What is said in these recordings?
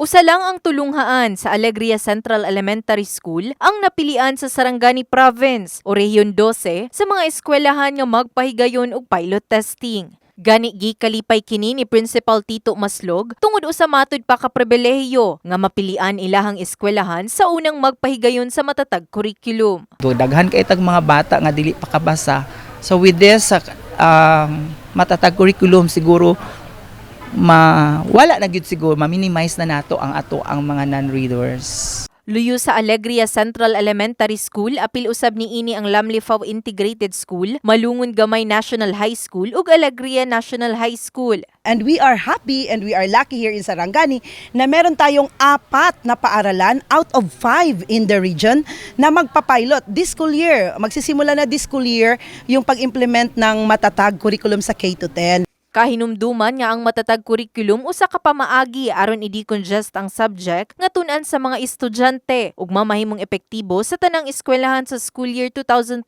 Usa lang ang tulunghaan sa Alegria Central Elementary School ang napilian sa Sarangani Province o Rehiyon 12 sa mga eskwelahan nga magpahigayon og pilot testing. Gani gi kalipay kini ni Principal Tito Maslog tungod usa matud pa ka pribilehiyo nga mapilian ilahang eskwelahan sa unang magpahigayon sa matatag curriculum. Daghan kay tag mga bata nga dili pa kabasa. So with this sa um, matatag curriculum siguro ma wala na gyud siguro ma-minimize na nato ang ato ang mga non-readers. Luyo sa Alegria Central Elementary School, apil usab ni ini ang Lamlifaw Integrated School, Malungon Gamay National High School ug Alegria National High School. And we are happy and we are lucky here in Sarangani na meron tayong apat na paaralan out of five in the region na magpapilot this school year. Magsisimula na this school year yung pag-implement ng matatag curriculum sa K-10. Kahinumduman nga ang matatag curriculum usa ka pamaagi aron i-decongest ang subject nga tun-an sa mga estudyante ug mamahimong epektibo sa tanang eskwelahan sa school year 2024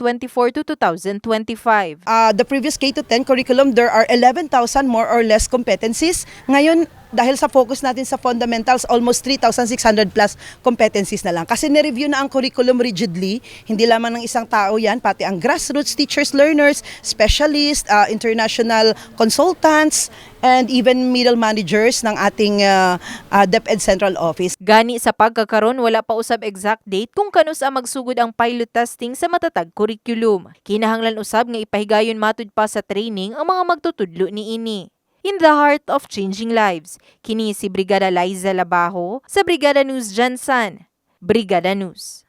to 2025. Uh, the previous K-10 curriculum, there are 11,000 more or less competencies. Ngayon, dahil sa focus natin sa fundamentals, almost 3,600 plus competencies na lang. Kasi nireview na ang curriculum rigidly, hindi lamang ng isang tao yan, pati ang grassroots teachers, learners, specialists, uh, international consultants, and even middle managers ng ating uh, uh, DepEd Central Office. Gani sa pagkakaron wala pa usab exact date kung kanus ang magsugod ang pilot testing sa matatag curriculum. Kinahanglan usab nga ipahigayon matud pa sa training ang mga magtutudlo ni ini. In the heart of changing lives, kini si Brigada Liza Labajo sa Brigada News Jansan. Brigada News.